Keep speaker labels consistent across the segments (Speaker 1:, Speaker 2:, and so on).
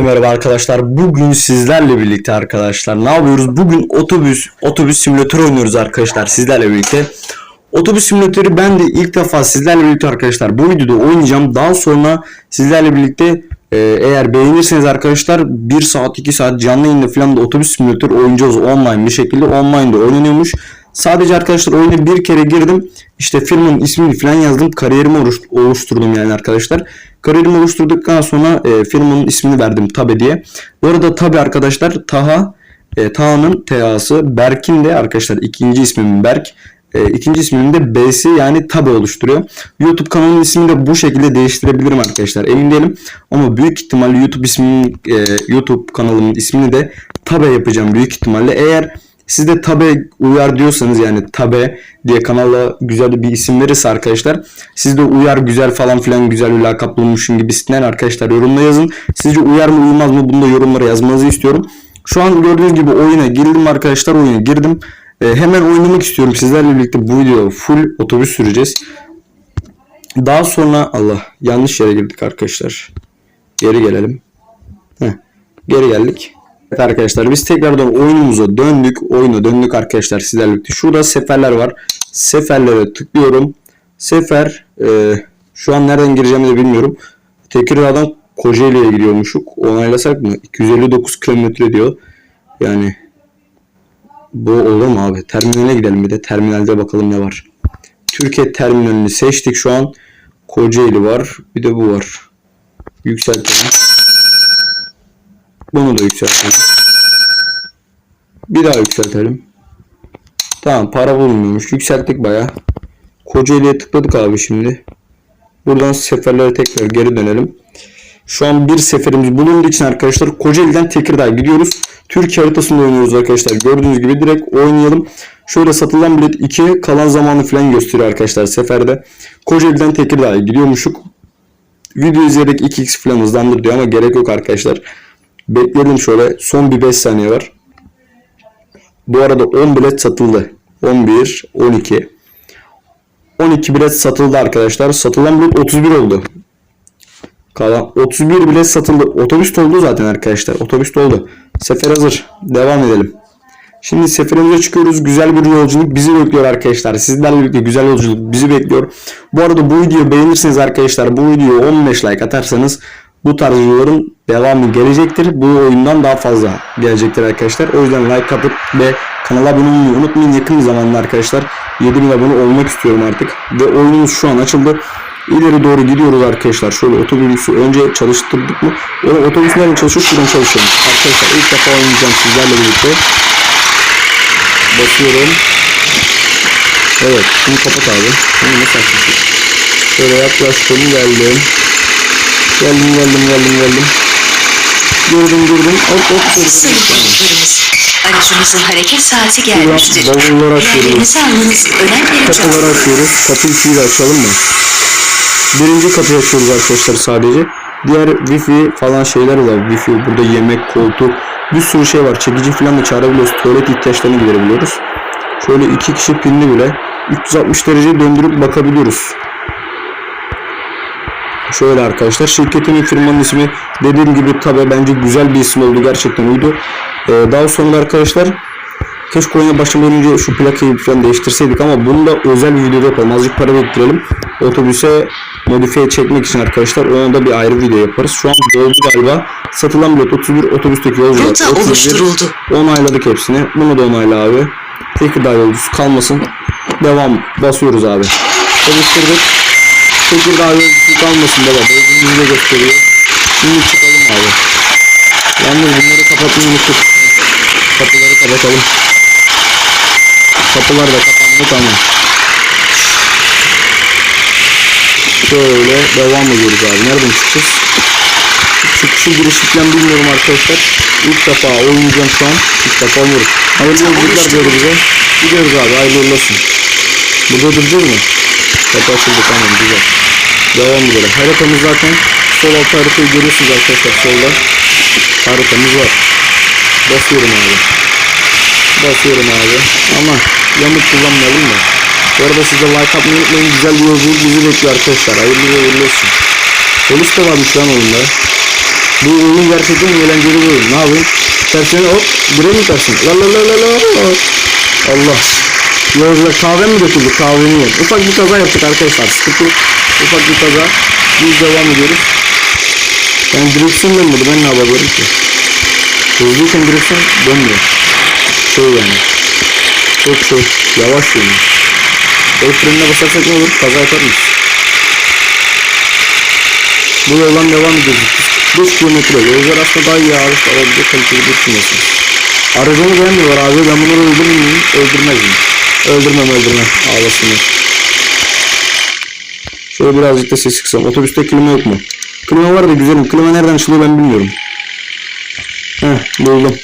Speaker 1: Merhaba arkadaşlar. Bugün sizlerle birlikte arkadaşlar ne yapıyoruz? Bugün otobüs otobüs simülatörü oynuyoruz arkadaşlar sizlerle birlikte. Otobüs simülatörü ben de ilk defa sizlerle birlikte arkadaşlar bu videoda oynayacağım. Daha sonra sizlerle birlikte e, eğer beğenirseniz arkadaşlar 1 saat 2 saat canlı yayında falan da otobüs simülatörü oynayacağız online bir şekilde online'da oynanıyormuş. Sadece arkadaşlar oyuna bir kere girdim. İşte firmanın ismini falan yazdım. Kariyerimi oluş- oluşturdum yani arkadaşlar. Kariyerimi oluşturduktan sonra e, firmanın ismini verdim Tabe diye. Bu arada Tabe arkadaşlar Taha e, Taha'nın TA'sı Berk'in de arkadaşlar ikinci ismim Berk. E, ikinci ismimin de B'si yani Tabe oluşturuyor. YouTube kanalımın ismini de bu şekilde değiştirebilirim arkadaşlar. Emin değilim. Ama büyük ihtimalle YouTube isminin e, YouTube kanalımın ismini de Tabe yapacağım büyük ihtimalle. Eğer siz de Tabe uyar diyorsanız yani Tabe diye kanala güzel bir isim verirse arkadaşlar siz de uyar güzel falan filan güzel bir lakap bulmuşum gibisinden arkadaşlar yorumla yazın. Sizce uyar mı uymaz mı bunu da yorumlara yazmanızı istiyorum. Şu an gördüğünüz gibi oyuna girdim arkadaşlar oyuna girdim. Ee, hemen oynamak istiyorum sizlerle birlikte bu video full otobüs süreceğiz. Daha sonra Allah yanlış yere girdik arkadaşlar. Geri gelelim. Heh, geri geldik. Evet arkadaşlar biz tekrardan oyunumuza döndük. Oyuna döndük arkadaşlar sizlerle birlikte. Şurada seferler var. Seferlere tıklıyorum. Sefer e, şu an nereden gireceğimi de bilmiyorum. Tekirdağ'dan Kocaeli'ye gidiyormuşuk. Onaylasak mı? 259 kilometre diyor. Yani bu olur mu abi? Terminale gidelim bir de. Terminalde bakalım ne var. Türkiye terminalini seçtik şu an. Kocaeli var. Bir de bu var. Yükseltelim. Bunu da yükseltelim. Bir daha yükseltelim. Tamam para bulunmuyormuş. Yükselttik baya. Kocaeli'ye tıkladık abi şimdi. Buradan seferlere tekrar geri dönelim. Şu an bir seferimiz bulunduğu için arkadaşlar Kocaeli'den Tekirdağ'a gidiyoruz. Türkiye haritasında oynuyoruz arkadaşlar. Gördüğünüz gibi direkt oynayalım. Şöyle satılan bilet 2 kalan zamanı falan gösteriyor arkadaşlar seferde. Kocaeli'den Tekirdağ'a gidiyormuşuk. Video izleyerek 2x falan hızlandır diyor ama gerek yok arkadaşlar. Bekleyelim şöyle. Son bir 5 saniye var. Bu arada 10 bilet satıldı. 11, 12. 12 bilet satıldı arkadaşlar. Satılan bilet 31 oldu. Kalan 31 bilet satıldı. Otobüs doldu zaten arkadaşlar. Otobüs doldu. Sefer hazır. Devam edelim. Şimdi seferimize çıkıyoruz. Güzel bir yolculuk bizi bekliyor arkadaşlar. Sizlerle birlikte güzel yolculuk bizi bekliyor. Bu arada bu videoyu beğenirseniz arkadaşlar bu videoya 15 like atarsanız bu tarz videoların devamı gelecektir. Bu oyundan daha fazla gelecektir arkadaşlar. O yüzden like atıp ve kanala abone olmayı unutmayın. Yakın zamanda arkadaşlar 7000 abone olmak istiyorum artık. Ve oyunumuz şu an açıldı. İleri doğru gidiyoruz arkadaşlar. Şöyle otobüsü önce çalıştırdık mı? O otobüs nereden çalışıyor? Şuradan çalışıyorum. Arkadaşlar ilk defa oynayacağım sizlerle birlikte. Basıyorum. Evet. Bunu kapat abi. Bunu nasıl açmışız? Şöyle yaklaştım geldim. Geldim geldim geldim geldim. Gördüm gördüm. Hop hop gördüm.
Speaker 2: Yolcularımız, aracımızın hareket saati gelmiştir.
Speaker 1: bavulları açıyoruz.
Speaker 2: Almanız.
Speaker 1: Kapıları açıyoruz. Kapı 2'yi de açalım mı? Birinci kapıyı açıyoruz arkadaşlar sadece. Diğer wifi falan şeyler var. Wifi burada yemek, koltuk bir sürü şey var. Çekici falan da çağırabiliyoruz. Tuvalet ihtiyaçlarını giderebiliyoruz. Şöyle iki kişi pinli bile 360 derece döndürüp bakabiliyoruz. Şöyle arkadaşlar şirketin firmanın ismi dediğim gibi tabi bence güzel bir isim oldu gerçekten uydu. Ee, daha sonra arkadaşlar keşke oyuna başlamadan önce şu plakayı falan değiştirseydik ama bunu da özel bir videoda yapalım. Azıcık para biriktirelim. Otobüse modifiye çekmek için arkadaşlar ona da bir ayrı video yaparız. Şu an doldu galiba. Satılan bilet 31 otobüsteki yolcular.
Speaker 2: Rota
Speaker 1: 31.
Speaker 2: oluşturuldu.
Speaker 1: Onayladık hepsini. Bunu da onayla abi. Tekirdağ yolcusu kalmasın. Devam. Basıyoruz abi. Çalıştırdık. Tekirdağ yolcusu kalmasın baba. Benzin de gösteriyor. Şimdi çıkalım abi. Yalnız bunları kapatmayı unuttuk. Kapıları kapatalım. Kapılar da kapandı tamam. Şöyle devam ediyoruz abi. Nereden çıkacağız? Çıkışı girişi falan bilmiyorum arkadaşlar. İlk defa oynayacağım şu an. İlk defa oynuyorum. Hayırlı yolculuklar diyoruz bize. Gidiyoruz abi hayırlı olsun. Burada duracağız mı? Kapı açıldı tamam güzel. Devam edelim. Haritamız zaten sol alt haritayı görüyorsunuz arkadaşlar solda. Haritamız var. Basıyorum abi. Basıyorum abi. Ama yamuk kullanmayalım da. Bu arada siz de like atmayı unutmayın. Güzel bir yolculuk bizi bekliyor arkadaşlar. Hayırlı ve uğurlu olsun. Polis de varmış lan oyunda. Bu oyun gerçekten eğlenceli bir oyun. Ne yapayım? Tersine hop buraya mı tersin? La la la la la. Allah. Yolcular kahve mi döküldü? Kahveni yiyin. Ufak bir kaza yaptık arkadaşlar. Sıkıntı yok. Ufak bir kaza. Biz devam ediyoruz. Yani direksiyon dönmedi. Ben ne yapabilirim ki? Hızlıyken direksiyon dönmüyor. Şey yani. Çok şey. Yavaş yani. El frenine basarsak ne olur? Kaza yapar mıyız? Bu yoldan devam ediyoruz. 5 kilometre. Yolcular aslında daha iyi ağırlık alabilecek kaliteli bir düşünüyorsunuz. Aracımı beğenmiyorlar abi. Ben bunları öldürür müyüm? Öldürmez miyim? Öldürmem öldürmem. Ağlasınlar. Şöyle birazcık da ses kısam. Otobüste klima yok mu? Klima var da güzelim. Klima nereden açılıyor ben bilmiyorum. Heh buldum.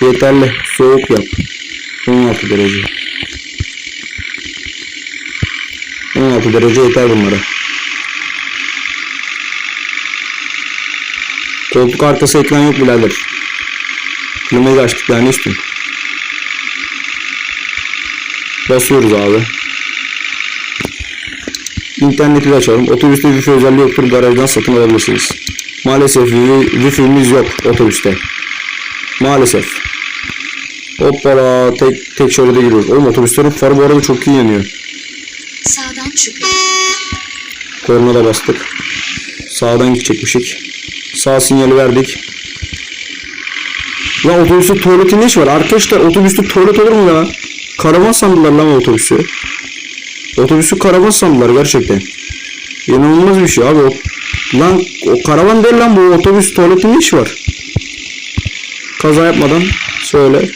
Speaker 1: Yeterli. Soğuk yap. 16 derece. 16 derece yeter bunlara. Koltuk arkası ekran yok birader. Klimayı açtık daha ne istiyorsun? Basıyoruz abi. İnterneti de açalım. Otobüste wifi özelliği yoktur. Garajdan satın alabilirsiniz. Maalesef wi- wifi'miz yok otobüste. Maalesef. Hoppala tek tek şeride giriyoruz. Oğlum otobüslerin farı bu arada çok iyi yanıyor.
Speaker 2: Sağdan çıkın.
Speaker 1: Korna da bastık. Sağdan gidecekmişik. Sağ sinyali verdik. Lan otobüste tuvaletin ne işi var? Arkadaşlar otobüste tuvalet olur mu ya? Karavan sandılar lan otobüsü. Otobüsü karavan sandılar gerçekten. İnanılmaz bir şey abi. O, lan o karavan değil lan bu otobüs tuvaletin işi var? Kaza yapmadan söyle.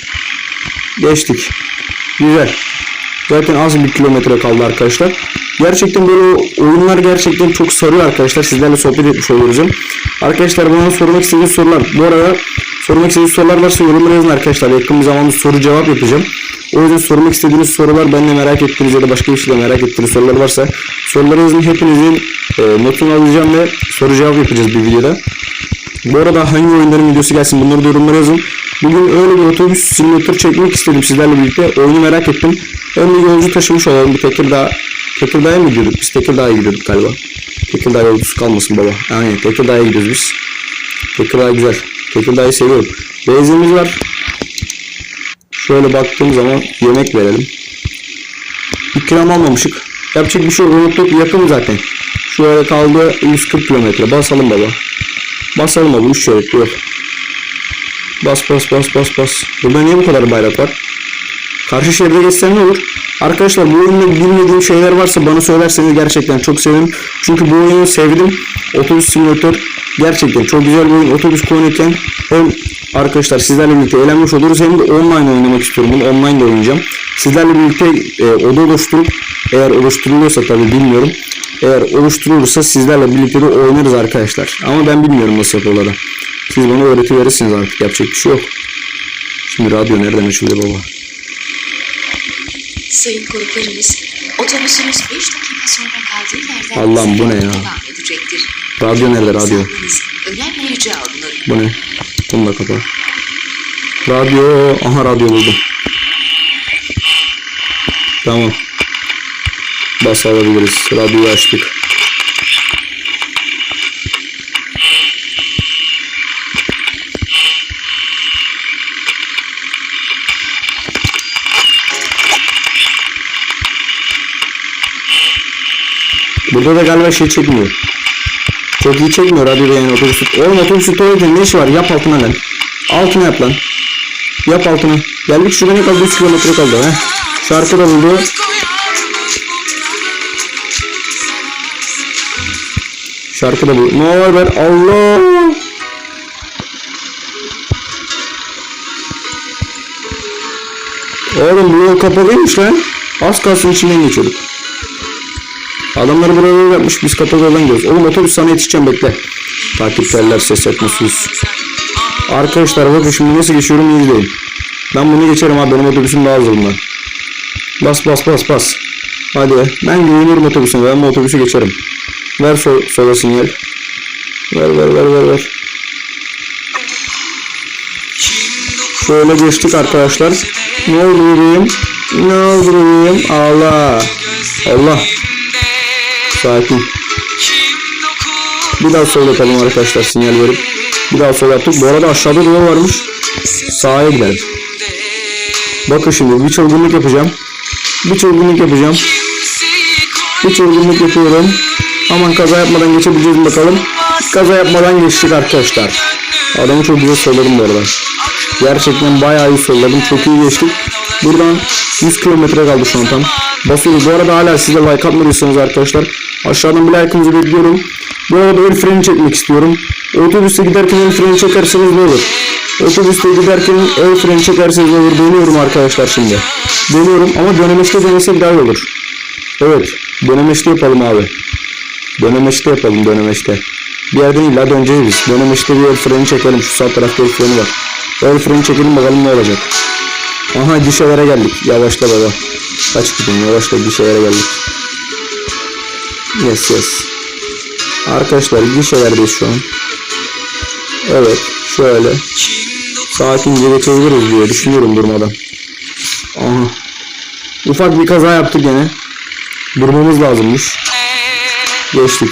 Speaker 1: Geçtik. Güzel. Zaten az bir kilometre kaldı arkadaşlar. Gerçekten böyle oyunlar gerçekten çok sarıyor arkadaşlar. Sizlerle sohbet etmiş oluyoruz. Arkadaşlar bana sormak istediğiniz sorular. Bu arada sormak istediğiniz sorular varsa yorumlara yazın arkadaşlar. Yakın bir zamanda soru cevap yapacağım. O yüzden sormak istediğiniz sorular benimle merak ettiğiniz ya da başka bir şeyle merak ettiğiniz sorular varsa soruları yazın. Hepinizin e, notunu alacağım ve soru cevap yapacağız bir videoda. Bu arada hangi oyunların videosu gelsin bunları da yorumlara yazın. Bugün öyle bir otobüs simülatör çekmek istedim sizlerle birlikte. Oyunu merak ettim. Hem de yolcu taşımış olalım. Bir Tekirdağ, Tekirdağ'a mı gidiyorduk? Biz Tekirdağ'a gidiyorduk galiba. Tekirdağ yolcusu kalmasın baba. Aynen Tekirdağ'a gidiyoruz biz. Tekirdağ güzel. Tekirdağ'ı seviyorum. Benzinimiz var. Şöyle baktığım zaman yemek verelim. İkram almamışık. Yapacak bir şey. Unuttuk yakın zaten. Şöyle kaldı 140 kilometre. Basalım baba. Basalım abi 3 şeritli yol. Bas bas bas bas bas. Burada niye bu kadar bayrak var? Karşı şeride geçsem ne olur? Arkadaşlar bu oyunda bilmediğim şeyler varsa bana söylerseniz gerçekten çok sevinirim. Çünkü bu oyunu sevdim. Otobüs simülatör gerçekten çok güzel bir oyun. Otobüs kullanırken hem arkadaşlar sizlerle birlikte eğlenmiş oluruz hem de online oynamak istiyorum. Bunu online de oynayacağım. Sizlerle birlikte e, oda oluşturup eğer oluşturuluyorsa tabi bilmiyorum. Eğer oluşturulursa sizlerle birlikte de oynarız arkadaşlar. Ama ben bilmiyorum nasıl yapıyorlar. Siz bana öğretiverirsiniz artık. Yapacak bir şey yok. Şimdi radyo nereden açılıyor baba?
Speaker 2: Sayın konuklarımız, otobüsümüz 5 dakika sonra kaldığı yerden
Speaker 1: Allah'ım, bu ne ya? Radyo nerede radyo? Bu ne? Bunu da kapa. Radyo. Aha radyo buldum. Tamam. Bas alabiliriz. Radyoyu açtık. Burada da galiba şey çekmiyor. Çok iyi çekmiyor radyoda yani otobüsü. Oğlum otobüsü tuvaletin ne işi var? Yap altına lan. Altına yap lan. Yap altına. Geldik şurada ne kaldı? 3 kilometre kaldı. Heh. Şarkı da buldu. Şarkı da buldu. Ne var ben? Allah. Oğlum bu yol kapalıymış lan. Az kalsın içinden geçiyorduk. Adamlar buraya yol yapmış biz kapalı yoldan gidiyoruz. Oğlum otobüs sana yetişeceğim bekle. Takipçiler ses etmesiz. Arkadaşlar bakın şimdi nasıl geçiyorum izleyin. Ben bunu geçerim abi benim otobüsüm daha hızlı. Bas bas bas bas. Hadi ben güveniyorum otobüsüne ben bu otobüsü geçerim. Ver sol, sola sinyal. Ver ver ver ver ver. Şöyle geçtik arkadaşlar. Ne olurum? Ne olurum? Allah. Allah. Sakin. Bir daha sol yapalım arkadaşlar sinyal verip. Bir daha sol yaptık. Bu arada aşağıda yol varmış. Sağa gidelim. Bakın şimdi bir çılgınlık yapacağım. Bir çılgınlık yapacağım. Bir çılgınlık yapıyorum. Aman kaza yapmadan geçebileceğiz bakalım. Kaza yapmadan geçtik arkadaşlar. Adamı çok güzel solladım bu arada. Gerçekten bayağı iyi solladım. Çok iyi geçtik. Buradan 100 kilometre kaldı şu an tam. Basıyoruz. Bu arada hala siz de like atmadıysanız arkadaşlar. Aşağıdan bir like'ınızı bekliyorum. Bu arada el freni çekmek istiyorum. Otobüste giderken el freni çekerseniz ne olur? Otobüste giderken el freni çekerseniz ne olur? Dönüyorum arkadaşlar şimdi. Dönüyorum ama dönemeçte denesek daha iyi olur. Evet. Dönemeçte yapalım abi. Dönemeçte yapalım dönemeçte. Bir yerden illa döneceğiz biz. Dönemeçte bir el freni çekelim. Şu sağ tarafta el freni var. El freni çekelim bakalım ne olacak. Aha gişelere geldik. Yavaşla baba. Kaç gidin yavaşla gişelere geldik. Yes yes. Arkadaşlar gişelerdeyiz şu an. Evet şöyle. Sakince geçebiliriz diye düşünüyorum durmadan. Aha. Ufak bir kaza yaptık gene. Durmamız lazımmış. Geçtik.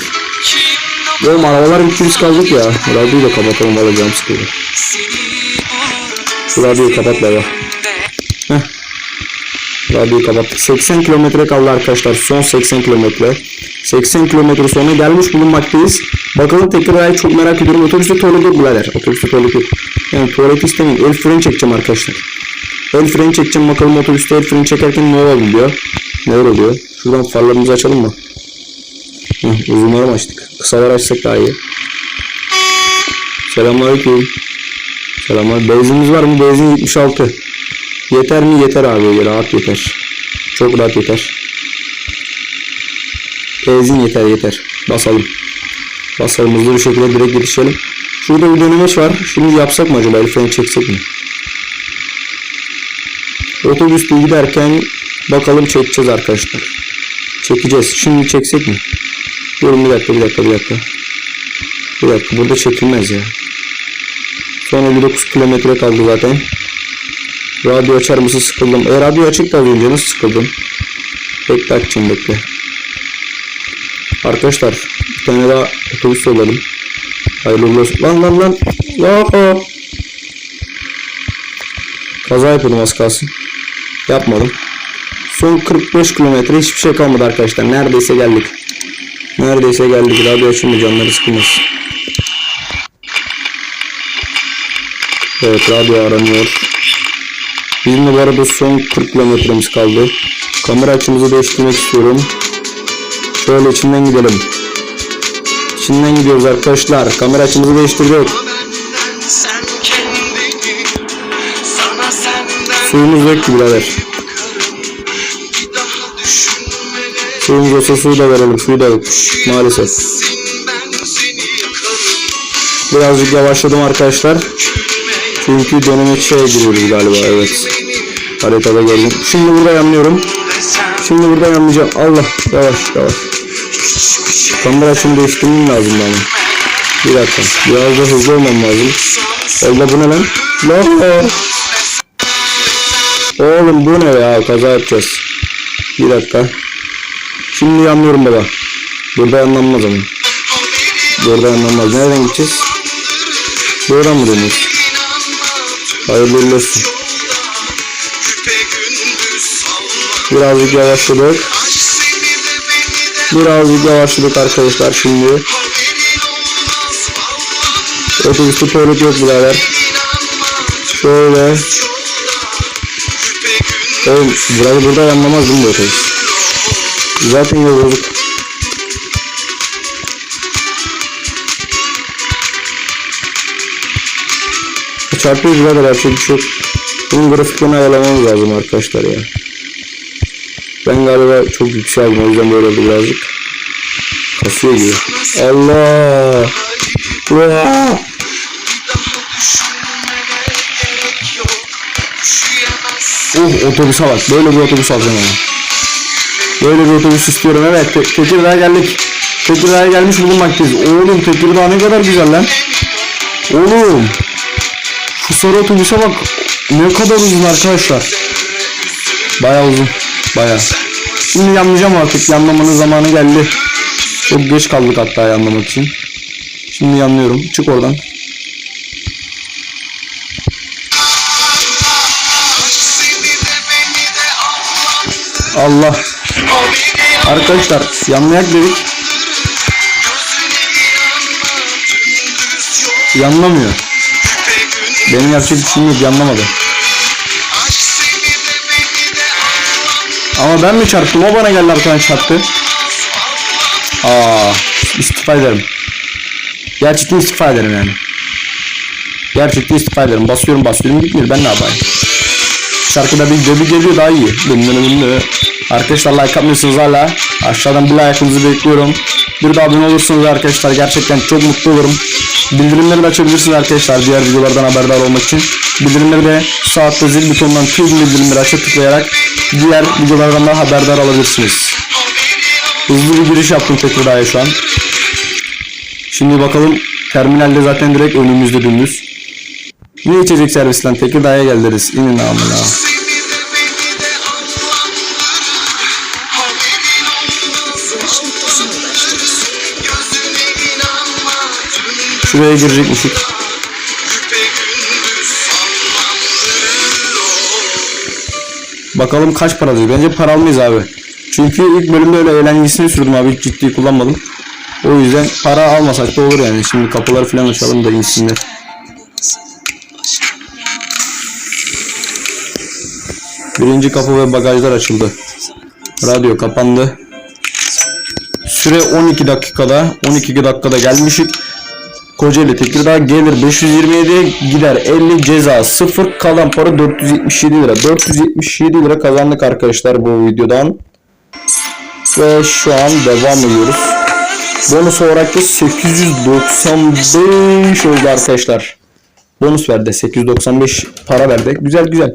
Speaker 1: Oğlum arabalar ikimiz kaldık ya. Radyoyu da kapatalım alacağım sıkıldı. Şu radyoyu kapat baba. Heh. Radyoyu kapattık. 80 kilometre kaldı arkadaşlar. Son 80 kilometre. 80 kilometre sonra gelmiş bulunmaktayız. Bakalım tekrar çok merak ediyorum. Otobüste tuvalet yok birader. Otobüste tuvalet yok. Yani tuvalet istemiyorum. El freni çekeceğim arkadaşlar. El freni çekeceğim. Bakalım otobüste el freni çekerken ne oluyor? Neler oluyor? Şuradan farlarımızı açalım mı? Hı, uzunları mı açtık? Kısalar açsak daha iyi. Selamünaleyküm. Selamlar. Benzinimiz var mı? Benzin 76. Yeter mi? Yeter abi. Rahat yeter. Çok rahat yeter. Benzin yeter yeter. Basalım. Basalım hızlı bir şekilde direkt yetişelim. Şurada bir dönemeç var. Şunu yapsak mı acaba? El freni çeksek mi? Otobüste giderken bakalım çekeceğiz arkadaşlar. Çekeceğiz. Şimdi çeksek mi? Durun bir dakika bir dakika bir dakika. Bir dakika burada çekilmez ya. Son 59 kilometre kaldı zaten. Radyo açar mısın sıkıldım. E radyo açık da az önce nasıl sıkıldım? Bekle açacağım bekle. Arkadaşlar bir tane daha otobüs yolladım. Hayırlı olsun. Lan lan lan. Lan. Kaza yapıyordum az kalsın. Yapmadım. Son 45 kilometre hiçbir şey kalmadı arkadaşlar. Neredeyse geldik. Neredeyse geldik. Radyo açınca canları sıkılmasın. Evet radyo aranıyor. Bizim de bu arada son 40 kilometremiz kaldı. Kamera açımızı değiştirmek istiyorum. Şöyle içinden gidelim. İçinden gidiyoruz arkadaşlar. Kamera açımızı değiştirdik. Suyumuz yok ki birader. Suyumuz olsa suyu da verelim. Suyu da yok. Maalesef. Birazcık yavaşladım arkadaşlar. Çünkü döneme şey giriyoruz galiba. Evet. Haritada gördüm. Şimdi burada yanlıyorum. Şimdi burada yanlayacağım. Allah. Yavaş yavaş. Kamera açımı değiştirmem lazım bana. Bir dakika. Biraz da hızlı olmam lazım. Allah bu ne lan? Lan. Oğlum bu ne ya? Kaza yapacağız. Bir dakika. Şimdi yanlıyorum baba. Burada yanlanmaz ama. Burada yanlanmaz. Nereden gideceğiz? Buradan mı dönüyoruz? Hayırlı olsun. Birazcık yavaşladık. Birazcık yavaşladık arkadaşlar şimdi. Otobüste tuvalet yok birader. Şöyle. Oğlum burada, burada yanlamaz değil mi otobüs? Zaten yol bozuk. Çarpıyoruz birader yapacak bir şey yok. Bunun grafiklerini ayarlamamız lazım arkadaşlar ya. Ben galiba çok yüksek aldım o yüzden böyle oldu birazcık. Kasıyor gibi. Allah!
Speaker 3: Üşüyemezsin
Speaker 1: Oh otobüse bak. Böyle bir otobüs alacağım ama. Böyle bir otobüs istiyorum. Evet Te- Tekirdağ'a geldik. Tekirdağ'a gelmiş bulunmaktayız. Oğlum Tekirdağ ne kadar güzel lan. Oğlum. Şu sarı otobüse bak. Ne kadar uzun arkadaşlar. Baya uzun. Baya. Şimdi yanlayacağım artık. Yanlamanın zamanı geldi. Çok geç kaldık hatta yanlamak için. Şimdi yanlıyorum. Çık oradan. Allah. Arkadaşlar yanlayak dedik. Yanlamıyor. Benim şeyim yok. Yanlamadı. Ama ben mi çarptım? O bana geldi arkadan çarptı. Aa, istifa ederim. Gerçekten istifa ederim yani. Gerçekten istifa ederim. Basıyorum basıyorum gitmiyor. Ben ne yapayım? Şarkıda bir göbü geliyor daha iyi. Arkadaşlar like atmıyorsunuz hala. Aşağıdan bir like'ınızı bekliyorum. Bir de abone olursanız arkadaşlar gerçekten çok mutlu olurum. Bildirimleri açabilirsiniz arkadaşlar diğer videolardan haberdar olmak için. Bildirimleri de sağ altta zil butonundan tüm bildirimleri açıp tıklayarak diğer videolardan da haberdar olabilirsiniz. Hızlı bir giriş yaptım Tekirdağ'a şu an. Şimdi bakalım terminalde zaten direkt önümüzde dümdüz. Ne içecek servisten Tekirdağ'a gel deriz. İnin amına. Şuraya girecekmişik. Bakalım kaç para diyor. Bence para almayız abi. Çünkü ilk bölümde öyle eğlencesini sürdüm abi. Hiç ciddi kullanmadım. O yüzden para almasak da olur yani. Şimdi kapıları falan açalım da insinler. Birinci kapı ve bagajlar açıldı. Radyo kapandı. Süre 12 dakikada. 12 dakikada gelmişik. Kocaeli Tekirdağ gelir 527 gider 50 ceza 0 kalan para 477 lira 477 lira kazandık arkadaşlar bu videodan ve şu an devam ediyoruz bonus olarak da 895 oldu arkadaşlar bonus verdi 895 para verdi güzel güzel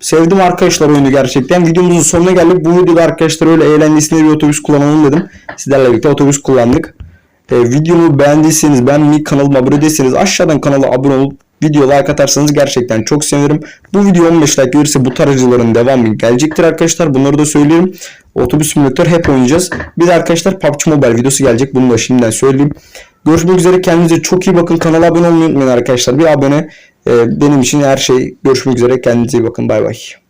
Speaker 1: Sevdim arkadaşlar oyunu gerçekten. Videomuzun sonuna geldik. Bu videoda arkadaşlar öyle eğlencesine bir otobüs kullanalım dedim. Sizlerle birlikte otobüs kullandık. E, videomu beğendiyseniz beğenmeyi kanalıma abone değilseniz aşağıdan kanala abone olup video like atarsanız gerçekten çok sevinirim. Bu video 15 like gelirse bu tarz videoların devamı gelecektir arkadaşlar. Bunları da söyleyeyim. Otobüs simülatör hep oynayacağız. Bir de arkadaşlar PUBG Mobile videosu gelecek. Bunu da şimdiden söyleyeyim. Görüşmek üzere. Kendinize çok iyi bakın. Kanala abone olmayı unutmayın arkadaşlar. Bir abone e, benim için her şey. Görüşmek üzere. Kendinize iyi bakın. Bay bay.